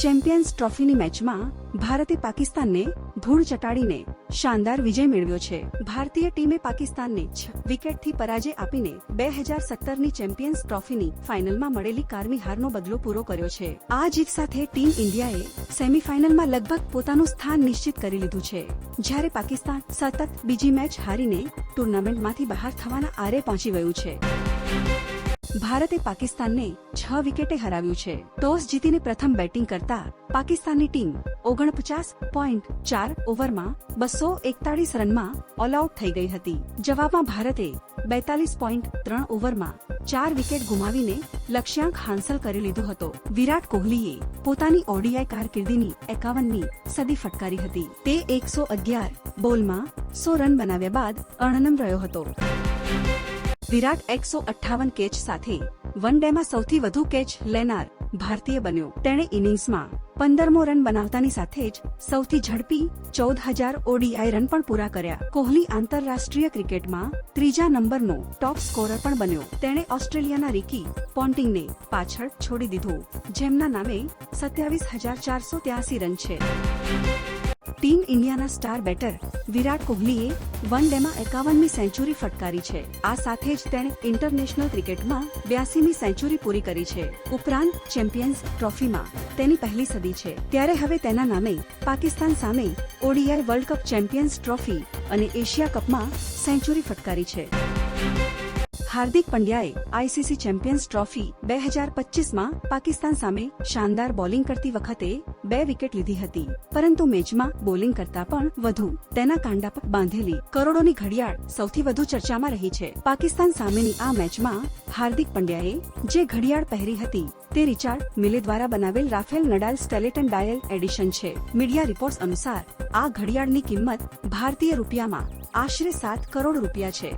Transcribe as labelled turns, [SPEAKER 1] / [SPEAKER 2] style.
[SPEAKER 1] Champions ટ્રોફીની મેચમાં ભારતે પાકિસ્તાનને ધૂળ ચટાડીને શાનદાર વિજય મેળવ્યો છે. ભારતીય ટીમે પાકિસ્તાનને છ વિકેટથી પરાજય આપીને બે હજાર સત્તરની ચેમ્પિયન્સ ટ્રોફીની ફાઇનલમાં મળેલી કારમી હારનો બદલો પૂરો કર્યો છે. આ જીત સાથે ટીમ ઇન્ડિયાએ સેમીફાઇનલમાં લગભગ પોતાનું સ્થાન નિશ્ચિત કરી લીધું છે. જ્યારે પાકિસ્તાન સતત બીજી મેચ હારીને ટુર્નામેન્ટમાંથી બહાર થવાના આરે પહોંચી ગયું છે. ભારતે પાકિસ્તાનને છ વિકેટે હરાવ્યું છે. ટોસ જીતીને પ્રથમ બેટિંગ કરતા પાકિસ્તાનની ટીમ ઓગણપચાસ પોઈન્ટ ચાર ઓવરમાં બસો એકતાળીસ રનમાં ઓલ આઉટ થઈ ગઈ હતી. જવાબમાં ભારતે બેતાલીસ પોઈન્ટ ત્રણ ઓવરમાં ચાર વિકેટ ગુમાવીને લક્ષ્યાંક હાંસલ કરી લીધો હતો. વિરાટ કોહલીએ પોતાની ઓડીઆઈ કારકિર્દીની એકાવનમી સદી ફટકારી હતી. તે એકસો અગિયાર બોલમાં સો રન બનાવ્યા બાદ અણનમ રહ્યો હતો. વિરાટ એકસો અઠ્ઠાવન કેચ સાથે વન ડેમાં સૌથી વધુ કેચ લેનાર ભારતીય બન્યો. તેણે ઇનિંગ્સમાં પંદરમો રન બનાવતાની સાથે જ સૌથી ઝડપી ચૌદ હજાર ઓડીઆઈ રન પણ પૂરા કર્યા. કોહલી આંતરરાષ્ટ્રીય ક્રિકેટમાં ત્રીજા નંબરનો ટોપ સ્કોરર પણ બન્યો. તેણે ઓસ્ટ્રેલિયાના રિકી પોન્ટિંગને પાછળ છોડી દીધું, જેમના નામે સત્યાવીસ હજાર ચારસો ત્યાસી રન છે. ટીમ ઇન્ડિયાના સ્ટાર બેટર વિરાટ કોહલીએ વન ડેમાં એકાવનમી સેન્ચુરી ફટકારી છે. આ સાથે જ તેણે ઇન્ટરનેશનલ ક્રિકેટમાં બ્યાસીમી સેન્ચુરી પૂરી કરી છે. ઉપરાંત ચેમ્પિયન્સ ટ્રોફીમાં તેની પહેલી સદી છે. ત્યારે હવે તેના નામે પાકિસ્તાન સામે ODI world cup champions trophy અને એશિયા કપમાં સેન્ચુરી ફટકારી છે. હાર્દિક પંડ્યાએ આઈસીસી ચેમ્પિયન્સ ટ્રોફી બે હજાર પચીસમાં પાકિસ્તાન સામે શાનદાર બોલિંગ કરતી વખતે બે વિકેટ લીધી હતી. પરંતુ મેચમાં બોલિંગ કરતા પણ વધુ. તેના કાંડા પર બાંધેલી કરોડોની ઘડિયાળ સૌથી વધુ ચર્ચામાં રહી છે. પાકિસ્તાન સામેની આ મેચમાં હાર્દિક પંડ્યાએ જે ઘડિયાળ પહેરી હતી તે રિચાર્ડ મિલે દ્વારા બનાવેલ Rafael Nadal skeleton dial edition છે. મીડિયા રિપોર્ટ્સ અનુસાર આ ઘડિયાળની કિંમત ભારતીય રૂપિયામાં આશરે સાત કરોડ રૂપિયા છે.